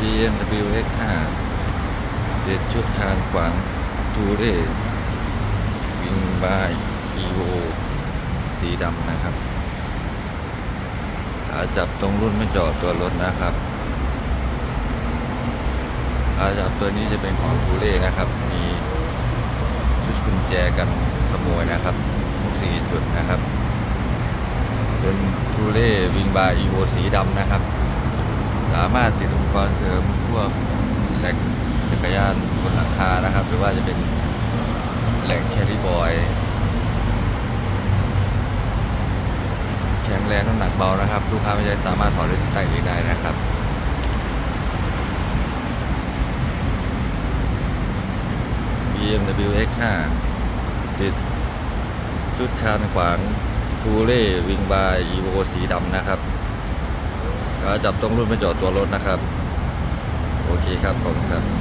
BMW X5 เด็ดชุดคานขวางจูเร่วิงบาย EVO สีดำนะครับ ขาจับตรงรุ่นไม่จาะตัวรถนะครับขาจับตัวนี้จะเป็นของทูเล่นะครับ มีชุดกุญแจกันขโมยนะครับทั้งสี่จุดนะครับเป็นทูเล่วิงบาอีโวสีดำนะครับ สามารถติด รณ์เสริมพวกแหลกจักรยานบนหลังคานะครับ หรือว่าจะเป็นแหลกแคริบอย แข็งแรงน้ำหนักเบานะครับ ลูกค้าไม่ใช่สามารถถอดได้ตั้งเองได้นะครับ BMW X5 ติดชุดคานขวางทูเล่วิงบาร์อีโวสีดำนะครับขาจับตรงรุ่นไม่จอดตัวรถนะครับ ครับผมครับ